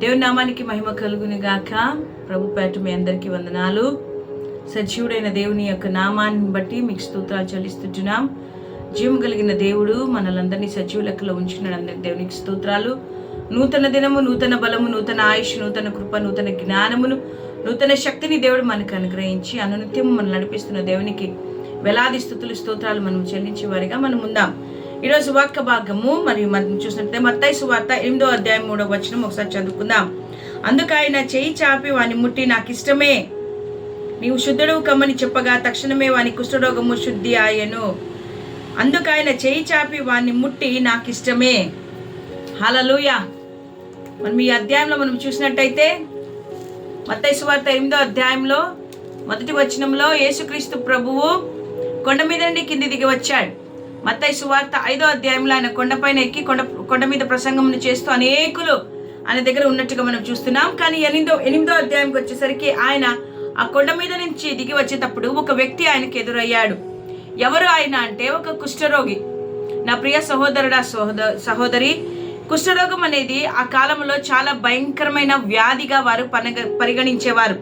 దేవుని నామానికి మహిమ కలుగుని గాక ప్రభు పేట మీ అందరికీ వందనాలు. సజీవుడైన దేవుని యొక్క నామాన్ని బట్టి మీకు స్తోత్రాలు చెల్లిస్తుంటున్నాం జీవం కలిగిన దేవుడు మనలందరినీ సజీవ లెక్కలో ఉంచుకున్నాడు. అందరికి దేవునికి స్తోత్రాలు. నూతన దినము నూతన బలము నూతన ఆయుష్ నూతన కృప నూతన జ్ఞానమును నూతన శక్తిని దేవుడు మనకు అనుగ్రహించి అనునిత్యం మనం నడిపిస్తున్న దేవునికి వేలాది స్థుతులు స్తోత్రాలు మనం చెల్లించే వారిగా మనం ఉందాం. ఈరోజు వాక్య భాగము మరియు మనం చూసినట్లయితే మత్తయి సువార్త ఎనిమిదో అధ్యాయం మూడో వచనం ఒకసారి చదువుకుందాం. అందుకు ఆయన చేయి చాపి వాని ముట్టి నాకు ఇష్టమే నీవు శుద్ధుడు కమ్మని చెప్పగా తక్షణమే వాని కుష్ఠరోగము శుద్ధి ఆయను. అందుకు ఆయన చేయి చాపి వాని ముట్టి నాకు ఇష్టమే హలలుయ మనం ఈ అధ్యాయంలో మనం చూసినట్టయితే మత్తయి సువార్త ఎనిమిదో అధ్యాయంలో మొదటి వచనంలో యేసుక్రీస్తు ప్రభువు కొండ మీద నుండి కింది దిగి వచ్చాడు. మత్తయి సువార్త ఐదో అధ్యాయంలో ఆయన కొండపైన ఎక్కి కొండ కొండ మీద ప్రసంగమును చేస్తూ అనేకులు ఆయన దగ్గర ఉన్నట్టుగా మనం చూస్తున్నాం. కానీ ఎనిమిదో ఎనిమిదో అధ్యాయంకి వచ్చేసరికి ఆయన ఆ కొండ మీద నుంచి దిగి వచ్చేటప్పుడు ఒక వ్యక్తి ఆయనకు ఎదురయ్యాడు. ఎవరు ఆయన అంటే ఒక కుష్ఠరోగి. నా ప్రియ సహోదరుడా సహోద సహోదరి కుష్ఠరోగం అనేది ఆ కాలంలో చాలా భయంకరమైన వ్యాధిగా వారు పనగ పరిగణించేవారు.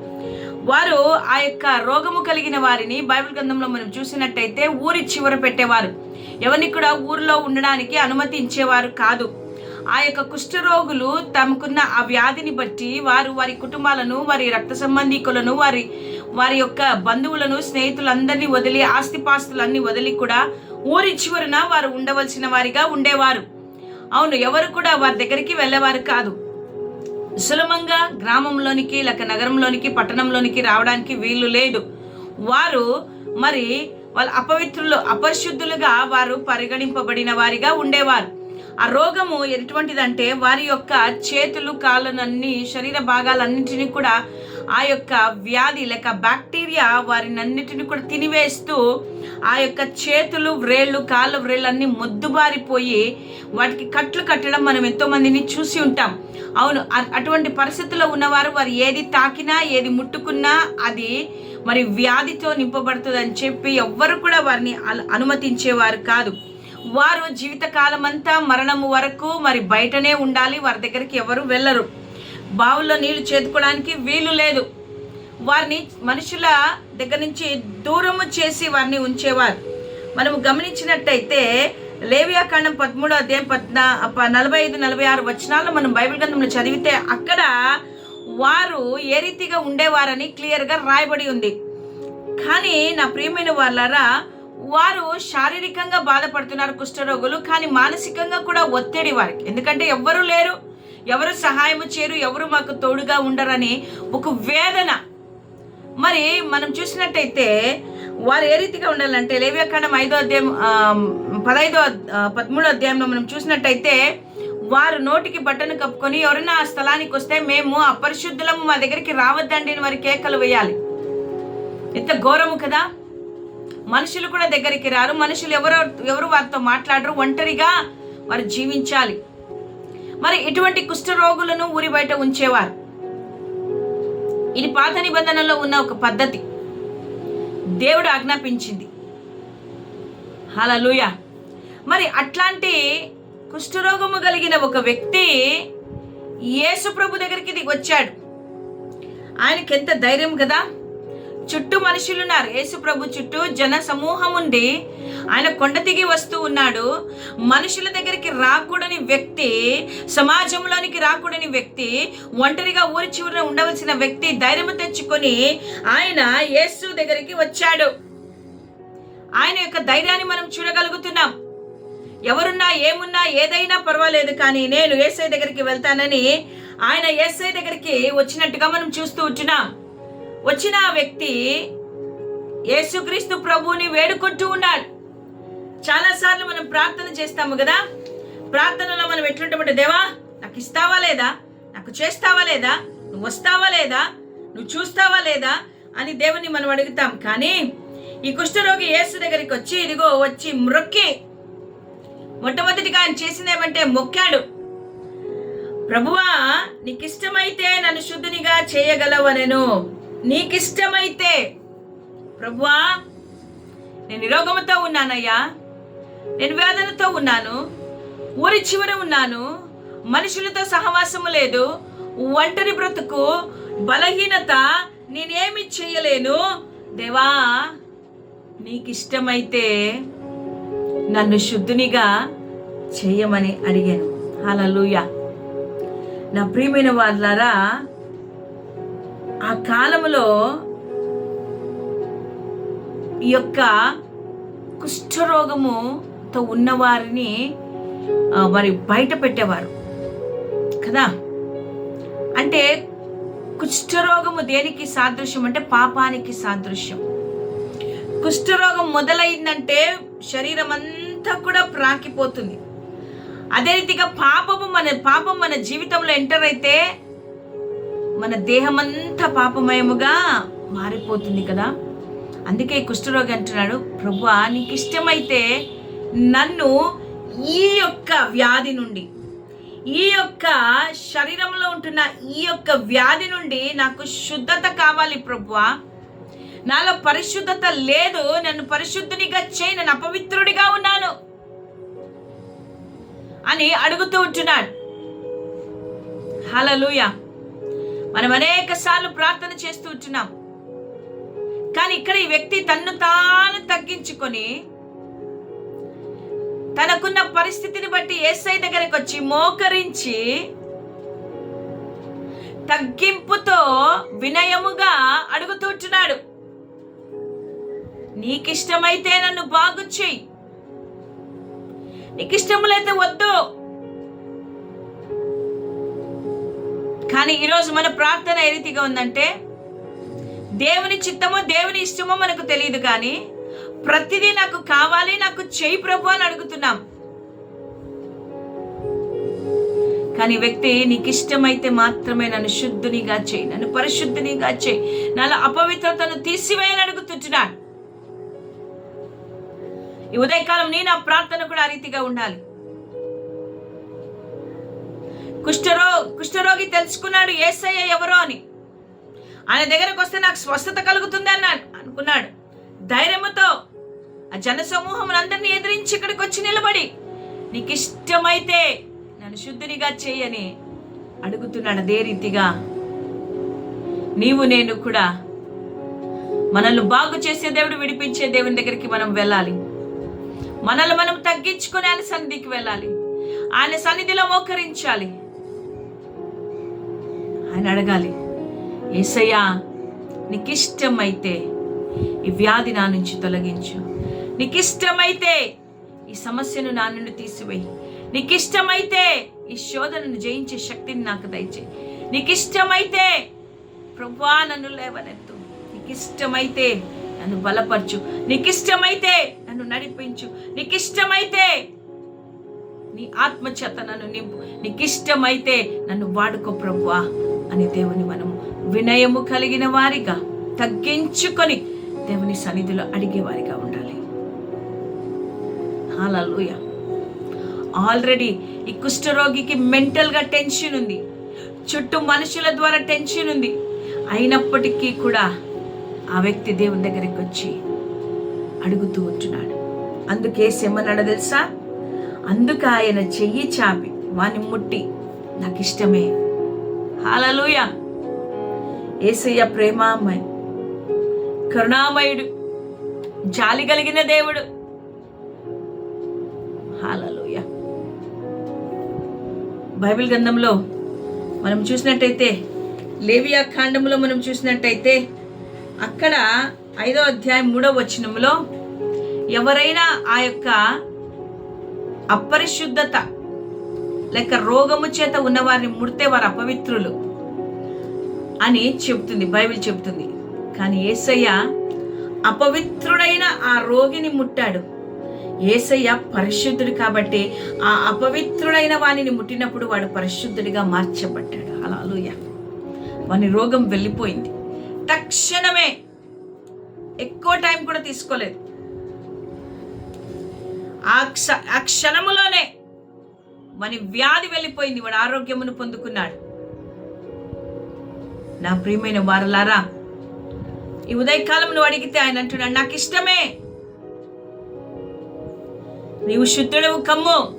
వారు ఆ యొక్క రోగము కలిగిన వారిని బైబిల్ గ్రంథంలో మనం చూసినట్టయితే ఊరి చివర పెట్టేవారు. ఎవరిని కూడా ఊర్లో ఉండడానికి అనుమతించేవారు కాదు. ఆ యొక్క కుష్ఠరోగులు తమకున్న ఆ వ్యాధిని బట్టి వారు వారి కుటుంబాలను వారి రక్త సంబంధికులను వారి వారి యొక్క బంధువులను స్నేహితులందరినీ వదిలి ఆస్తిపాస్తులన్నీ వదిలి కూడా ఊరి చివరన వారు ఉండవలసిన వారిగా ఉండేవారు. అవును ఎవరు కూడా వారి దగ్గరికి వెళ్ళేవారు కాదు. సులభంగా గ్రామంలోనికి లేక నగరంలోనికి పట్టణంలోనికి రావడానికి వీలు లేదు. వారు మరి వాళ్ళు అపవిత్రులు అపరిశుద్ధులుగా వారు పరిగణింపబడిన వారిగా ఉండేవారు. ఆ రోగము ఎటువంటిదంటే వారి యొక్క చేతులు కాళ్ళనన్ని శరీర భాగాలన్నింటినీ కూడా ఆ యొక్క వ్యాధి లేక బ్యాక్టీరియా వారినన్నిటిని కూడా తినివేస్తూ ఆ యొక్క చేతులు వ్రేళ్ళు కాళ్ళ వ్రేళ్ళన్నీ మొద్దుబారిపోయి వాటికి కట్లు కట్టడం మనం ఎంతో మందిని చూసి ఉంటాం. అవును అటువంటి పరిస్థితుల్లో ఉన్నవారు వారు ఏది తాకినా ఏది ముట్టుకున్నా అది మరి వ్యాధితో నింపబడుతుంది అని చెప్పి ఎవ్వరు కూడా వారిని అనుమతించేవారు కాదు. వారు జీవితకాలం అంతా మరణము వరకు మరి బయటనే ఉండాలి వారి దగ్గరికి ఎవరు వెళ్ళరు. బావుల్లో నీళ్ళు చేదుకోవడానికి వీలు లేదు. వారిని మనుషుల దగ్గర నుంచి దూరము చేసి వారిని ఉంచేవారు. మనము గమనించినట్టయితే లేవియాకాండం పదమూడో అధ్యాయం పద్నా నలభై ఐదు నలభై ఆరు వచనాల్లో మనం బైబిల్ గ్రంథంలో చదివితే అక్కడ వారు ఏ రీతిగా ఉండేవారని క్లియర్గా రాయబడి ఉంది. కానీ నా ప్రియమైన వాళ్ళారా వారు శారీరకంగా బాధపడుతున్నారు కుష్ఠరోగులు కానీ మానసికంగా కూడా ఒత్తిడి వారికి. ఎందుకంటే ఎవ్వరూ లేరు ఎవరు సహాయము చేయరు ఎవరు మాకు తోడుగా ఉండరని ఒక వేదన మరి మనం చూసినట్టయితే వారు ఏ రీతిగా ఉండాలంటే లేవ్యాకాండం ఐదో అధ్యాయం పదహైదో పదైదో పదమూడో అధ్యాయంలో మనం చూసినట్టయితే వారు నోటికి బట్టను కప్పుకొని ఎవరైనా ఆ స్థలానికి వస్తే మేము అపరిశుద్ధులము మా దగ్గరికి రావద్దండి అని వారి కేకలు వేయాలి. ఎంత ఘోరము కదా? మనుషులు కూడా దగ్గరికి రారు. మనుషులు ఎవరు ఎవరు వారితో మాట్లాడరు. ఒంటరిగా వారు జీవించాలి. మరి ఇటువంటి కుష్ఠరోగులను ఊరి బయట ఉంచేవారు. ఇది పాత నిబంధనలో ఉన్న ఒక పద్ధతి. దేవుడు ఆజ్ఞాపించింది. హలలుయ మరి అట్లాంటి కుష్ఠరోగము కలిగిన ఒక వ్యక్తి యేసు ప్రభు దగ్గరికి దిగి వచ్చాడు. ఆయనకి ఎంత ధైర్యం కదా? చుట్టూ మనుషులున్నారు. యేసు ప్రభు చుట్టూ జన సమూహం ఉండి ఆయన కొండ దిగి వస్తూ ఉన్నాడు. మనుషుల దగ్గరికి రాకూడని వ్యక్తి సమాజంలోనికి రాకూడని వ్యక్తి ఒంటరిగా ఊరి చివరిన ఉండవలసిన వ్యక్తి ధైర్యం తెచ్చుకొని ఆయన యేసు దగ్గరికి వచ్చాడు. ఆయన యొక్క ధైర్యాన్ని మనం చూడగలుగుతున్నాం. ఎవరున్నా ఏమున్నా ఏదైనా పర్వాలేదు కానీ నేను ఏసఐ దగ్గరికి వెళ్తానని ఆయన ఏసై దగ్గరికి వచ్చినట్టుగా మనం చూస్తూ ఉంటున్నాం. వచ్చిన వ్యక్తి యేసుక్రీస్తు ప్రభువుని వేడుకుంటూ ఉన్నాడు. చాలాసార్లు మనం ప్రార్థన చేస్తాము కదా? ప్రార్థనలో మనం ఎట్లుంటామంటే దేవా నాకు ఇస్తావా లేదా? నాకు చేస్తావా లేదా? నువ్వు వస్తావా లేదా? నువ్వు చూస్తావా లేదా? అని దేవుని మనం అడుగుతాం. కానీ ఈ కుష్ఠరోగి యేసు దగ్గరికి వచ్చి ఇదిగో వచ్చి మొక్కి. మొట్టమొదటిగా ఆయన చేసిందేమంటే మొక్కాడు. ప్రభువా నీకిష్టమైతే నన్ను శుద్ధునిగా చేయగలవనెను. నీకిష్టమైతే. ప్రభువా నేను నిరోగముతో ఉన్నానయ్యా. నేను వేదనతో ఉన్నాను ఊరి చివర ఉన్నాను మనుషులతో సహవాసము లేదు ఒంటరి బ్రతుకు బలహీనత నేనేమి చేయలేను. దేవా నీకు ఇష్టమైతే నన్ను శుద్ధునిగా చేయమని అడిగాను. హల్లెలూయా. నా ప్రియమైన వాళ్ళారా ఆ కాలంలో ఈ యొక్క కుష్ఠరోగముతో ఉన్నవారిని మరి బయట పెట్టేవారు. కదా? అంటే కుష్ఠరోగము దేనికి సాదృశ్యం అంటే పాపానికి సాదృశ్యం. కుష్ఠరోగం మొదలైందంటే శరీరం అంతా కూడా ప్రాకిపోతుంది. అదే రీతిగా పాపము మన పాపం మన జీవితంలో ఎంటర్ అయితే మన దేహమంతా పాపమయముగా మారిపోతుంది కదా? అందుకే కుష్ఠరోగి అంటున్నాడు ప్రభు నీకు ఇష్టమైతే నన్ను ఈ యొక్క వ్యాధి నుండి ఈ యొక్క శరీరంలో ఉంటున్న ఈ యొక్క వ్యాధి నుండి నాకు శుద్ధత కావాలి ప్రభువా. నాలో పరిశుద్ధత లేదు నన్ను పరిశుద్ధునిగా చేయి నేను అపవిత్రుడిగా ఉన్నాను అని అడుగుతూ ఉంటున్నాడు. హలలుయ మనం అనేక సార్లు ప్రార్థన చేస్తూ ఉంటున్నాం. కానీ ఇక్కడ ఈ వ్యక్తి తన్ను తాను తగ్గించుకొని తనకున్న పరిస్థితిని బట్టి ఏసై దగ్గరకు వచ్చి మోకరించి తగ్గింపుతో వినయముగా అడుగుతుంటున్నాడు నీకిష్టమైతే నన్ను బాగు చెయ్యి. నీకిష్టములైతే వద్దు. కానీ ఈరోజు మన ప్రార్థన ఏ రీతిగా ఉందంటే దేవుని చిత్తమో దేవుని ఇష్టమో మనకు తెలియదు కానీ ప్రతిదీ నాకు కావాలి నాకు చేయి ప్రభు అని అడుగుతున్నాం. కానీ వ్యక్తి నీకు ఇష్టమైతే మాత్రమే నన్ను శుద్ధునిగా చేయి నన్ను పరిశుద్ధునిగా చేయి నాలో అపవిత్రతను తీసివేయని అడుగుతుంటున్నాడు. ఈ ఉదయకాలం నీ నా ప్రార్థన కూడా ఆ రీతిగా ఉండాలి. కుష్ఠరో కుష్ఠరోగి తెలుసుకున్నాడు ఏసయ్య ఎవరో అని. ఆయన దగ్గరకు వస్తే నాకు స్వస్థత కలుగుతుంది అన్నాడు అనుకున్నాడు. ధైర్యముతో ఆ జన సమూహం అందరినీ ఎదిరించి ఇక్కడికి వచ్చి నిలబడి నీకు ఇష్టమైతే నన్ను శుద్ధినిగా చేయని అడుగుతున్నాడు అదే రీతిగా. నీవు నేను కూడా మనల్ని బాగు చేసే దేవుడు విడిపించే దేవుని దగ్గరికి మనం వెళ్ళాలి. మనల్ని మనం తగ్గించుకొని ఆయన సన్నిధికి వెళ్ళాలి. ఆయన సన్నిధిలో మోకరించాలి. ఆయన అడగాలి ఏసయ్యా నీకు ఇష్టమైతే ఈ వ్యాధి నా నుంచి తొలగించు. నీకు ఇష్టమైతే ఈ సమస్యను నా నుండి తీసివేయి. నీకు ఇష్టమైతే ఈ శోధనను జయించే శక్తిని నాకు దయచేయి. నీకు ఇష్టమైతే ప్రభా నన్ను లేవనెత్తు. నీకు ఇష్టమైతే నన్ను బలపరచు. నీకు ఇష్టమైతే నన్ను నడిపించు. నీకు ఇష్టమైతే నీ ఆత్మచేత నన్ను నింపు. నీకు ఇష్టమైతే నన్ను వాడుకో ప్రభువా అని దేవుని మనం వినయము కలిగిన వారిగా తగ్గించుకొని దేవుని సన్నిధిలో అడిగేవారిగా ఉండాలి. హాలూయ ఆల్రెడీ ఈ కుష్ఠరోగికి మెంటల్గా టెన్షన్ ఉంది. చుట్టూ మనుషుల ద్వారా టెన్షన్ ఉంది. అయినప్పటికీ కూడా ఆ వ్యక్తి దేవుని దగ్గరికి వచ్చి అడుగుతూ ఉంటున్నాడు. అందుకే ఏమన్నాడో తెలుసా? అందుకు ఆయన చెయ్యి చాపి వాని ముట్టి నాకు ఇష్టమే. హాలూయ ఏసయ్య ప్రేమామయ. కరుణామయుడు జాలి కలిగిన దేవుడు. హాలలోయ బైబిల్ గ్రంథంలో మనం చూసినట్టయితే లేవియా ఖాండంలో మనం చూసినట్టయితే అక్కడ ఐదో అధ్యాయం మూడో వచనంలో ఎవరైనా ఆ యొక్క అపరిశుద్ధత లేక రోగము చేత ఉన్నవారిని ముడితే వారు అపవిత్రులు అని చెప్తుంది బైబిల్ చెప్తుంది. కానీ ఏసయ్య అపవిత్రుడైన ఆ రోగిని ముట్టాడు. ఏసయ్య పరిశుద్ధుడు కాబట్టి ఆ అపవిత్రుడైన వానిని ముట్టినప్పుడు వాడు పరిశుద్ధుడిగా మార్చబడ్డాడు. అలా వాని రోగం వెళ్ళిపోయింది. తక్షణమే ఎక్కువ టైం కూడా తీసుకోలేదు. ఆ క్ష ఆ క్షణములోనే వాని వ్యాధి వెళ్ళిపోయింది. వాడు ఆరోగ్యమును పొందుకున్నాడు. నా ప్రియమైన వారలారా ఈ ఉదయకాలం నువ్వు అడిగితే ఆయన అంటున్నాడు నాకు ఇష్టమే. నీవు శుద్ధుడవు కమ్ము.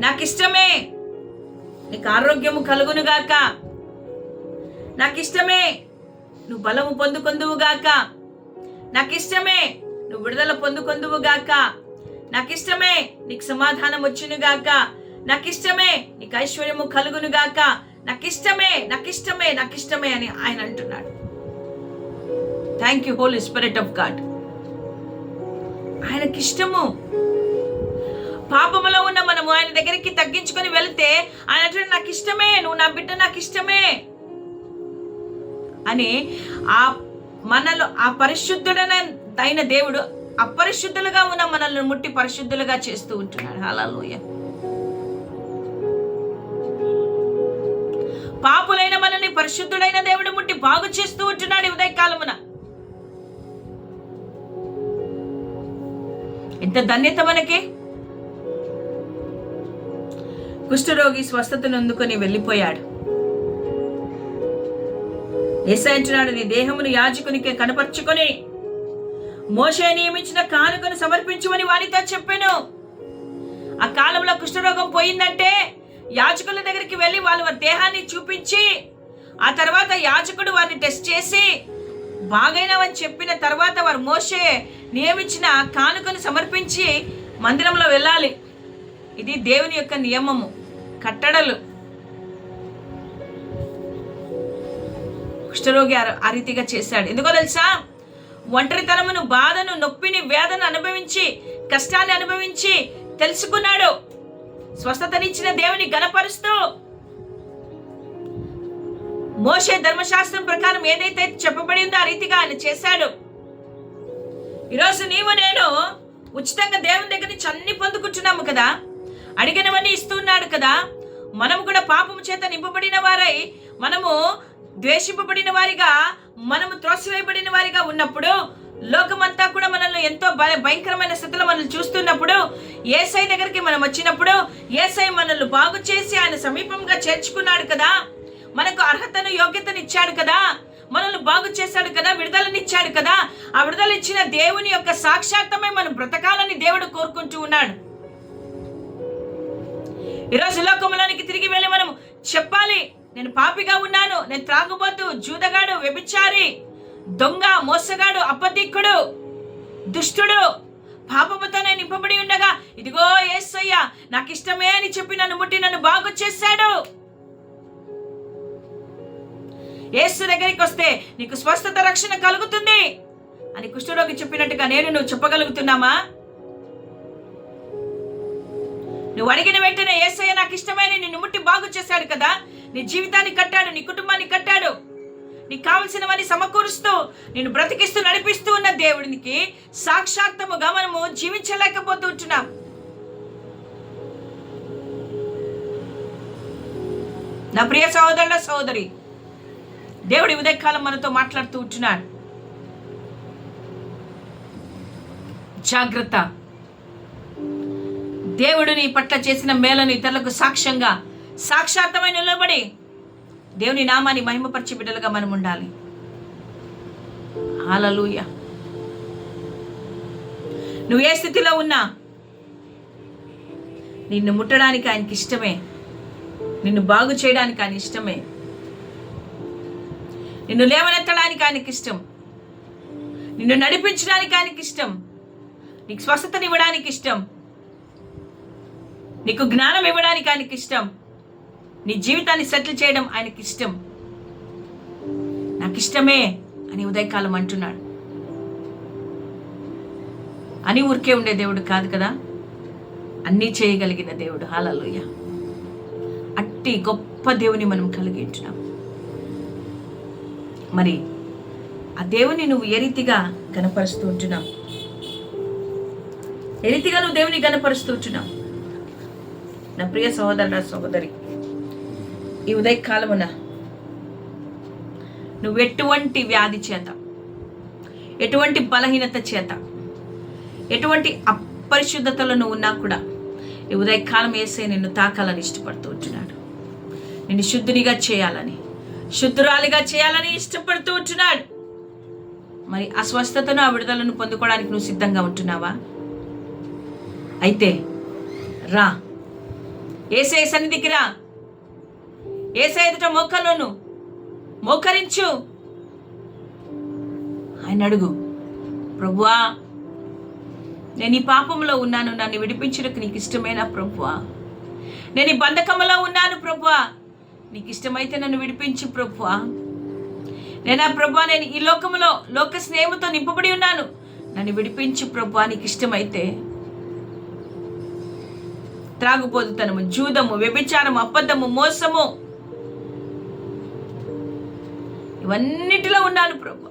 నాకు ఇష్టమే. నీకు ఆరోగ్యము కలుగునుగాక నాకు ఇష్టమే. నువ్వు బలము పొందుకొందువుగాక నాకు ఇష్టమే. నువ్వు విడుదల పొందుకొందువుగాక నాకు ఇష్టమే. నీకు సమాధానం వచ్చునుగాక నాకు ఇష్టమే. నీకు ఐశ్వర్యము కలుగునుగాక నాకు ఇష్టమే. నాకు ఇష్టమే. నాకు ఇష్టమే అని ఆయన అంటున్నాడు. Thank you Holy Spirit of God ఆయనకి ఇష్టము పాపములో ఉన్న మనము ఆయన దగ్గరికి తగ్గించుకొని వెళ్తే ఆయన అంటాడు నాకు ఇష్టమే నువ్వు నా బిడ్డ నాకు ఇష్టమే అని ఆ మనలో ఆ పరిశుద్ధుడైన అయిన దేవుడు అపరిశుద్ధులుగా ఉన్న మనల్ని ముట్టి పరిశుద్ధులుగా చేస్తూ ఉంటున్నాడు. హల్లెలూయా పాపులైన మనల్ని పరిశుద్ధుడైన దేవుడు ముట్టి బాగు చేస్తూ ఉంటున్నాడు ఉదయకాలమున. ఎంత ధన్యత మనకి? కుష్ఠరోగి స్వస్థతను అందుకొని వెళ్ళిపోయాడు. ఏసై నీ దేహమును యాజకునికి కనపరుచుకొని మోషే నియమించిన కానుకను సమర్పించమని వారితో చెప్పాను. ఆ కాలంలో కుష్ఠరోగం పోయిందంటే యాజకుల దగ్గరికి వెళ్ళి వాళ్ళు వారి దేహాన్ని చూపించి ఆ తర్వాత యాజకుడు వారిని టెస్ట్ చేసి బాగైనవని చెప్పిన తర్వాత వారు మోషే నియమించిన కానుకను సమర్పించి మందిరంలో వెళ్ళాలి. ఇది దేవుని యొక్క నియమము. కట్టడలు. కుష్ఠరోగి ఆ- ఆ రీతిగా చేశాడు. ఎందుకో తెలుసా? ఒంటరితనమును బాధను నొప్పిని వేదను అనుభవించి కష్టాన్ని అనుభవించి తెలుసుకున్నాడు. స్వస్థతనిచ్చిన దేవుని గణపరుస్తూ మోషే ధర్మశాస్త్రం ప్రకారం ఏదైతే చెప్పబడిందో ఆ రీతిగా ఆయన చేశాడు. ఈరోజు నీవు నేను ఉచితంగా దేవుని దగ్గర నుంచి అన్ని పొందుకుంటున్నాము కదా? అడిగినవన్నీ ఇస్తున్నాడు కదా? మనము కూడా పాపము చేత నింపబడిన వారై మనము ద్వేషింపబడిన వారిగా మనము త్రోసివేయబడిన వారిగా ఉన్నప్పుడు లోకమంతా కూడా మనల్ని ఎంతో భయ- భయంకరమైన స్థితిలో మనల్ని చూస్తున్నప్పుడు ఏసై దగ్గరికి మనం వచ్చినప్పుడు ఏసై మనల్ని బాగు చేసి ఆయన సమీపంగా చేర్చుకున్నాడు కదా? మనకు అర్హతను యోగ్యతను ఇచ్చాడు కదా? మనల్ని బాగు చేశాడు కదా విడుదలనిచ్చాడు కదా ఆ విడుదల ఇచ్చిన దేవుని యొక్క సాక్షాత్తమై మనం బ్రతకాలని దేవుడు కోరుకుంటూ ఉన్నాడు. ఈరోజు లోకంలోనికి తిరిగి వెళ్ళి మనం చెప్పాలి నేను పాపిగా ఉన్నాను నేను త్రాగుబోతు జూదగాడు వ్యభిచారి దొంగ మోసగాడు అపదిక్కుడు దుష్టుడు పాపముతో నేను నింపబడి ఉండగా ఇదిగో ఏసయ్యా నాకు ఇష్టమే అని చెప్పి నన్ను ముట్టి నన్ను బాగు చేశాడు. యేసు దగ్గరికి వస్తే నీకు స్వస్థత రక్షణ కలుగుతుంది అని కుష్ఠరోగి చెప్పినట్టుగా నేను నువ్వు చెప్పగలుగుతున్నామా నువ్వు అడిగిన వెంటనే ఏసయ్య నాకు ఇష్టమైన నిన్ను ముట్టి బాగు చేశాడు కదా. నీ జీవితాన్ని కట్టాడు నీ కుటుంబాన్ని కట్టాడు. నీకు కావలసినవన్నీ సమకూరుస్తూ నేను బ్రతికిస్తూ నడిపిస్తూ ఉన్న దేవుడికి సాక్షాత్తముగా మనము జీవించలేకపోతూ ఉంటున్నాం. నా ప్రియ సహోదరుల సహోదరి దేవుడి ఉదయకాలం మనతో మాట్లాడుతూ ఉంటున్నాడు. జాగ్రత్త. దేవుడు నీ పట్ల చేసిన మేలను ఇతరులకు సాక్ష్యంగా సాక్షాత్తమై నిలబడి దేవుని నామాన్ని మహిమపరిచి బిడ్డలుగా మనం ఉండాలి. హాలలుయ నువ్వు ఏ స్థితిలో ఉన్నా నిన్ను ముట్టడానికి ఆయనకి ఇష్టమే. నిన్ను బాగు చేయడానికి ఆయన ఇష్టమే. నిన్ను లేవనెత్తడానికి ఆయనకి ఇష్టం. నిన్ను నడిపించడానికి ఆయనకి ఇష్టం. నీకు స్వస్థతనివ్వడానికి ఇష్టం. నీకు జ్ఞానం ఇవ్వడానికి ఆయనకి ఇష్టం. నీ జీవితాన్ని సెటిల్ చేయడం ఆయనకి ఇష్టం. నాకు ఇష్టమే అని ఉదయకాలం అంటున్నాడు. అని ఊరికే ఉండే దేవుడు కాదు కదా? అన్నీ చేయగలిగిన దేవుడు. హాలలోయ అట్టి గొప్ప దేవుని మనం కలిగి ఉంటున్నాం. మరి ఆ దేవుని నువ్వు ఏ రీతిగా కనపరుస్తూ ఉంటున్నావు? ఏ రీతిగా నువ్వు దేవుని కనపరుస్తూ ఉంటున్నావు? నా ప్రియ సహోదరుడ సహోదరి ఈ ఉదయకాలమున నువ్వు ఎటువంటి వ్యాధి చేత ఎటువంటి బలహీనత చేత ఎటువంటి అపరిశుద్ధతలో నువ్వు ఉన్నా కూడా ఈ ఉదయకాలం వేసే నిన్ను తాకాలని ఇష్టపడుతూ ఉంటున్నాడు. నిన్ను శుద్ధినిగా చేయాలని శుద్ధురాలిగా చేయాలని ఇష్టపడుతూ ఉంటున్నాడు. మరి ఆ స్వస్థతను ఆ విడుదలను పొందుకోవడానికి నువ్వు సిద్ధంగా ఉంటున్నావా? అయితే రా. ఏసఐ సన్నిధికి రా. ఏసై ఎదుట మోకలోను మోకరించు. ఆయన అడుగు ప్రభువా నేను ఈ పాపంలో ఉన్నాను. నన్ను విడిపించడానికి నీకు ఇష్టమైన ప్రభువా? నేను ఈ బంధకంలో ఉన్నాను ప్రభువా. నీకు ఇష్టమైతే నన్ను విడిపించు ప్రభు నేనా ప్రభు నేను ఈ లోకంలో లోక స్నేహంతో నింపబడి ఉన్నాను. నన్ను విడిపించు ప్రభు నీకు ఇష్టమైతే త్రాగుపోతుతనము జూదము వ్యభిచారము అబద్ధము మోసము. ఇవన్నిటిలో ఉన్నాను ప్రభు.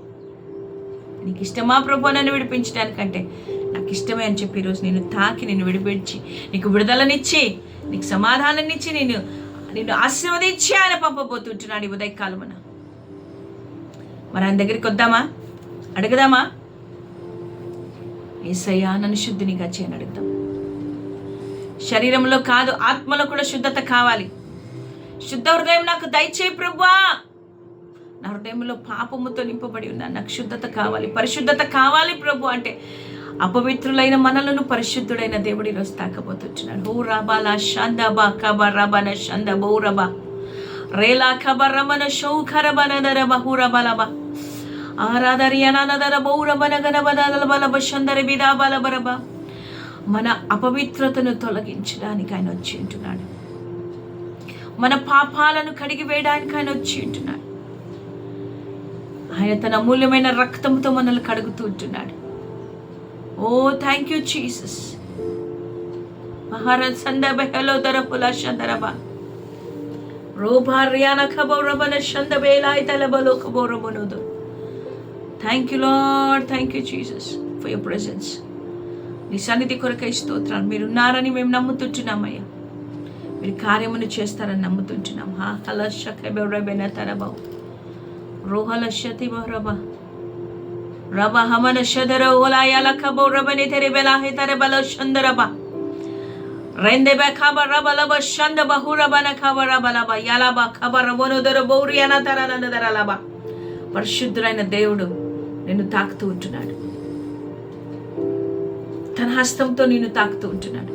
నీకు ఇష్టమా ప్రభు నన్ను విడిపించడానికంటే? నాకు ఇష్టమే అని చెప్పి ఈరోజు నేను తాకి నిన్ను విడిపించి నీకు విడుదలనిచ్చి నీకు సమాధానాన్నిచ్చి నేను నిన్ను ఆశీర్వదించి ఆయన పంపబోతుంటున్నాడు ఈ ఉదయకాలమున. మరి ఆయన దగ్గరికి వద్దామా? అడగదామా? ఏసయ్యా నన్ను శుద్ధినిగా చేయని అడుగుదాం. శరీరంలో కాదు ఆత్మలో కూడా శుద్ధత కావాలి. శుద్ధ హృదయం నాకు దయచేయి ప్రభువా. నా హృదయంలో పాపముతో నింపబడి ఉన్న నాకు శుద్ధత కావాలి పరిశుద్ధత కావాలి ప్రభు అంటే అపవిత్రులైన మనలను పరిశుద్ధుడైన దేవుడు ఈరోజు తాకపోతున్నాడు who రాబాలా షందబా కబా రబన షంద bow రబా. Rela ఖబ Ramana Shou ఖరబన దర బహు రబలబా ఆరాధరి అనానదర బౌ రబన మన అపవిత్రతను తొలగించడానికి ఆయన వచ్చి ఉంటున్నాడు. మన పాపాలను కడిగి వేయడానికి ఆయన వచ్చి ఉంటున్నాడు. ఆయన తన అమూల్యమైన రక్తంతో మనల్ని కడుగుతూ ఉంటున్నాడు. Oh thank you Jesus Maharaj సందబ హలో దరపుల చందరబా రోభార్యాన ఖబౌరబన చందబేలాయ్ తలబలో ఖబౌరబనోదు thank you Lord thank you Jesus for your presence నీ సన్నిధి కొరకై స్తోత్రాలు. మీరు ఉన్నారని మేము నమ్ముతుంటున్నామయ్యా. మీరు కార్యమును చేస్తారని నమ్ముతుంటున్నాం. హా హల షకెబెరబెన తరబావు రోహల శతి బహరబా రబ హమన షదర ఓలాయాల ఖబో రబని తెరి బెలా హే తర బల షందరబా రెందే బె ఖబ రబ లబ షంద బహు రబన ఖబ రబ లబ యలబ ఖబ రబను దర బౌరియాన తర నందర లబ పరిశుద్ధులైన దేవుడు నిన్ను తాకుతూ ఉంటున్నాడు తన హస్తంతో నిన్ను తాకుతూ ఉంటున్నాడు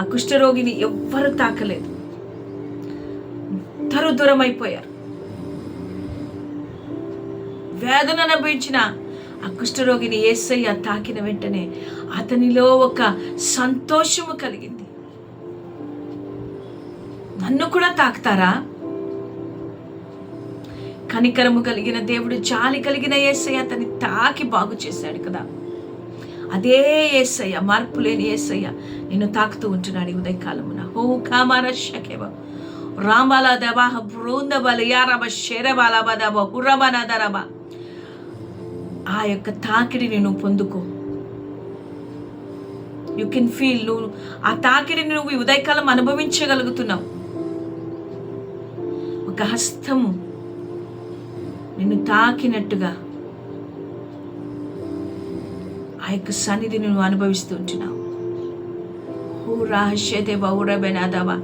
ఆ కుష్ఠరోగిని ఎవ్వరు తాకలేదు అందరూ దూరం అయిపోయారు వేదన అనుభవించిన ఆ కుష్ఠరోగిని ఏసయ్య తాకిన వెంటనే అతనిలో ఒక సంతోషము కలిగింది. నన్ను కూడా తాకుతారా? కనికరము కలిగిన దేవుడు జాలి కలిగిన ఏసయ్య అతన్ని తాకి బాగు చేశాడు కదా. అదే ఏసయ్య మార్పు లేని ఏసయ్య నిన్ను తాకుతూ ఉంటున్నాడు ఉదయకాలమున. హో కామార షకేవ రాంబాల దబాహ బృందబల యారబ శరబాల బదబ గుర్రబన దరబ ఆ యొక్క తాకిడిని నువ్వు పొందుకో. యు కెన్ ఫీల్ నువ్వు ఆ తాకిడిని నువ్వు ఉదయకాలం అనుభవించగలుగుతున్నావు. ఒక హస్తము నిన్ను తాకినట్టుగా ఆ యొక్క సన్నిధిని నువ్వు అనుభవిస్తూ ఉంటున్నావు. హూ రహస్యతే బౌరబెనాదవా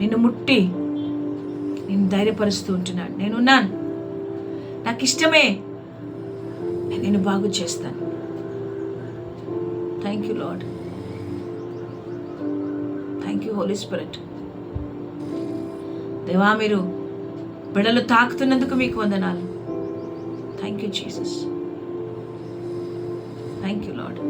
నిన్ను ముట్టి నేను ధైర్యపరుస్తూ ఉంటున్నాడు నేనున్నాను. నాకు ఇష్టమే నేను బాగు చేస్తాను. Thank you Lord thank you Holy Spirit దేవా మీరు బిడలు తాకుతున్నందుకు మీకు వందనాలు. Thank you Jesus thank you Lord